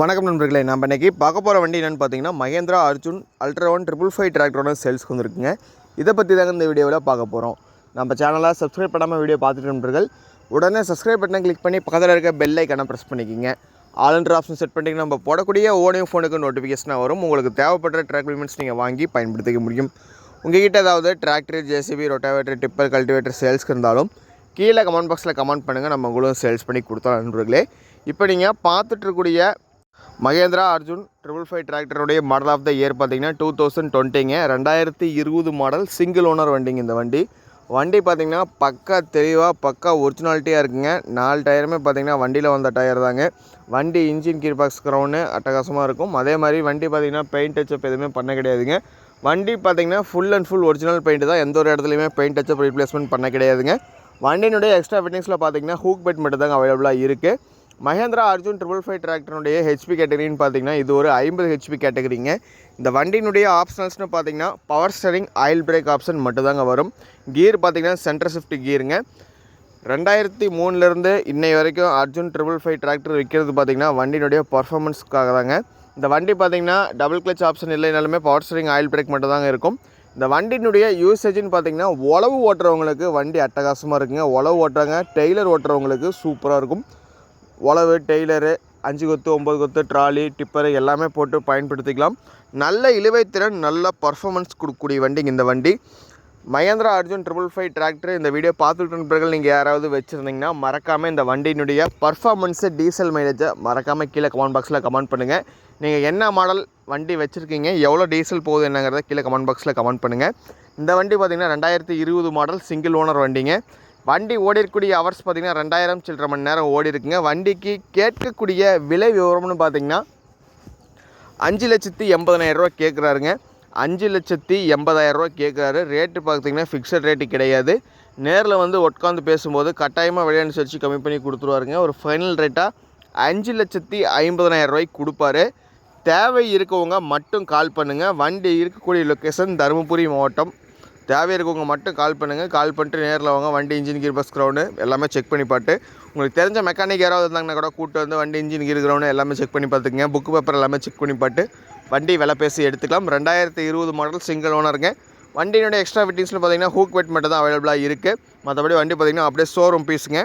வணக்கம் நண்பர்களே நம்ம இன்றைக்கி பார்க்க போகிற வண்டி என்னென்னு பார்த்தீங்கன்னா Mahindra Arjun ultra one triple five டிராக்டரோட சேல்ஸ்க்கு வந்துருக்குங்க. இதை பற்றி தாங்க இந்த வீடியோவில் பார்க்க போகிறோம் நம்ம சேனலாக சப்ஸ்கிரைப் பண்ணாமல் வீடியோ பார்த்துட்டு நண்பர்கள் உடனே சப்ஸ்கிரைப் பட்டனை கிளிக் பண்ணி பக்கத்தில் இருக்க பெல் ஐக்கனை ப்ரெஸ் பண்ணிக்கிங்க. ஆல் ஆப்ஷன் செட் பண்ணிட்டீங்கன்னா நம்ம போடக்கூடிய ஓடியோ ஃபோனுக்கு நோட்டிஃபிகேஷனாக வரும். உங்களுக்கு தேவைப்படுற ட்ராக் பேமெண்ட்ஸ் நீங்கள் வாங்கி பயன்படுத்திக்க முடியும். உங்ககிட்ட ஏதாவது tractor JCB rotavator tipper cultivator சேல்ஸ்க்கு இருந்தாலும் கீழே கமெண்ட் பாக்ஸில் கமெண்ட் பண்ணுங்கள் நம்ம உங்களும் சேல்ஸ் பண்ணி கொடுத்தோம் நண்பர்களே. இப்போ நீங்கள் பார்த்துட்ருக்கூடிய மகேந்திரா அர்ஜுன் ட்ரிபிள் ஃபைவ் டிராக்டருடைய மாடல் ஆஃப் த இயர் பார்த்தீங்கன்னா டூ தௌசண்ட் டுவெண்ட்டிங்க ரெண்டாயிரத்தி இருபது மாடல் சிங்கிள் ஓனர் வண்டிங்க இந்த வண்டி. வண்டி பார்த்தீங்கன்னா பக்கா தெளிவாக பக்கா ஒரிஜினாலிட்டியாக இருக்குங்க. நாலு டயருமே பார்த்தீங்கன்னா வண்டியில் வந்த டயர் தாங்க. வண்டி இன்ஜின் கீர் பாக்ஸ் க்ரௌண்டு அட்டகாசமாக இருக்கும். அதே மாதிரி வண்டி பார்த்தீங்கன்னா பெயிண்ட் டச்சப் எதுவுமே பண்ண கிடையாதுங்க. வண்டி பார்த்தீங்கன்னா full and full original paint தான். எந்த ஒரு இடத்துலையுமே பெயிண்ட் டச்சப் ரீப்ளேஸ்மெண்ட் பண்ண கிடையாதுங்க. வண்டியினுடைய எக்ஸ்ட்ரா ஃபிட்டிங்ஸில் பார்த்தீங்கன்னா ஹூக் பெட் மட்டும் தாங்க அவைலபிளாக இருக்குது மஹேந்திரா அர்ஜுன் ட்ரிபிள் ஃபைவ் டிராக்டருடைய ஹெச்பி கேட்டகரின்னு பார்த்தீங்கன்னா இது ஒரு ஐம்பது ஹெச்பி கேட்டகரிங்க இந்த வண்டியினுடைய ஆப்ஷனல்ஸ்னு பார்த்தீங்கன்னா power steering oil brake option மட்டும்தாங்க வரும். கியர் பார்த்தீங்கன்னா சென்டர் ஷிஃப்ட் கீருங்க ரெண்டாயிரத்தி மூணுலேருந்து இன்னை வரைக்கும் அர்ஜுன் ட்ரிபிள் ஃபைவ் டிராக்டர் விற்கிறது பார்த்தீங்கன்னா வண்டியினுடைய பர்ஃபார்மன்ஸ்க்காக தாங்க இந்த வண்டி பார்த்தீங்கன்னா டபுள் கிளச் ஆப்ஷன் இல்லைனாலுமே பவர் ஸ்டரிங் ஆயில் பிரேக் மட்டும் தாங்க இருக்கும். இந்த வண்டியினுடைய யூசேஜ்னு பார்த்தீங்கன்னா உழவு ஓட்டுறவங்களுக்கு வண்டி அட்டகாசமாக இருக்குங்க. உழவு ஓட்டுறாங்க டெய்லர் ஓட்டுறவங்களுக்கு சூப்பராக இருக்கும். உழவு டெய்லரு அஞ்சு கொத்து ஒம்பது கொத்து ட்ராலி டிப்பரு எல்லாமே போட்டு பயன்படுத்திக்கலாம். நல்ல இழுவைத்திறன் நல்ல பர்ஃபாமன்ஸ் கொடுக்கக்கூடிய வண்டிங்க இந்த வண்டி. Mahindra Arjun triple five tractor இந்த வீடியோ பார்த்துட்டு நண்பர்கள் நீங்கள் யாராவது வச்சுருந்தீங்கன்னா மறக்காமல் இந்த வண்டியினுடைய பர்ஃபாமன்ஸு டீசல் மைலேஜை மறக்காமல் கீழே கமெண்ட் பாக்ஸில் கமெண்ட் பண்ணுங்கள் நீங்கள் என்ன மாடல் வண்டி வச்சுருக்கீங்க எவ்வளோ டீசல் போகுது என்னங்கிறத கீழே கமெண்ட் பாக்ஸில் கமெண்ட் பண்ணுங்கள் இந்த வண்டி பார்த்திங்கன்னா ரெண்டாயிரத்தி இருபது மாடல் சிங்கிள் ஓனர் வண்டிங்க. வண்டி ஓடி இருக்கக்கூடிய ஹவர்ஸ் பார்த்திங்கன்னா ரெண்டாயிரம் சில்லரை மணி நேரம் ஓடி இருக்குங்க. வண்டிக்கு கேட்கக்கூடிய விலை விவரம்னு பார்த்திங்கன்னா அஞ்சு லட்சத்தி எண்பதனாயிரரூவா கேட்குறாருங்க. அஞ்சு லட்சத்தி எண்பதாயிரரூவா கேட்குறாரு. ரேட்டு பார்த்திங்கன்னா ஃபிக்ஸட் ரேட்டு கிடையாது. நேரில் வந்து உட்காந்து பேசும்போது கட்டாயமாக விளையாண்டு கம்மி பண்ணி கொடுத்துருவாருங்க. ஒரு ஃபைனல் ரேட்டாக அஞ்சு லட்சத்தி ஐம்பதனாயிரரூவாய்க்கு கொடுப்பாரு. தேவை இருக்கவங்க மட்டும் கால் பண்ணுங்கள் வண்டி இருக்கக்கூடிய லொக்கேஷன் தருமபுரி மாவட்டம் தேவை இருக்கவங்க மட்டும் கால் பண்ணுங்கள் கால் பண்ணிட்டு நேரில் வாங்க. வண்டி இன்ஜின் கீர் பஸ் கிரவுண்டு எல்லாமே செக் பண்ணி பார்த்து உங்களுக்கு தெரிஞ்ச மெக்கானிக் யாராவது இருந்தாங்கன்னா கூட கூப்பிட்டு வந்து வண்டி இன்ஜின் கீர் கிரவுண்டு எல்லாமே செக் பண்ணி பார்த்துக்குங்க. புக்கு பேப்பர் எல்லாமே செக் பண்ணி பார்த்து வண்டி விலை பேசி எடுத்துக்கலாம். ரெண்டாயிரத்தி இருபது மாடல் சிங்கிள் ஓனருங்க வண்டியினுடைய எக்ஸ்ட்ரா ஃபிட்டிங்ஸில் பார்த்தீங்கன்னா ஹூக் வெட் மட்டும் தான் அவைலபிளாக இருக்குது மற்றபடி வண்டி பார்த்திங்கன்னா அப்படியே ஷோரூம் பீஸுங்க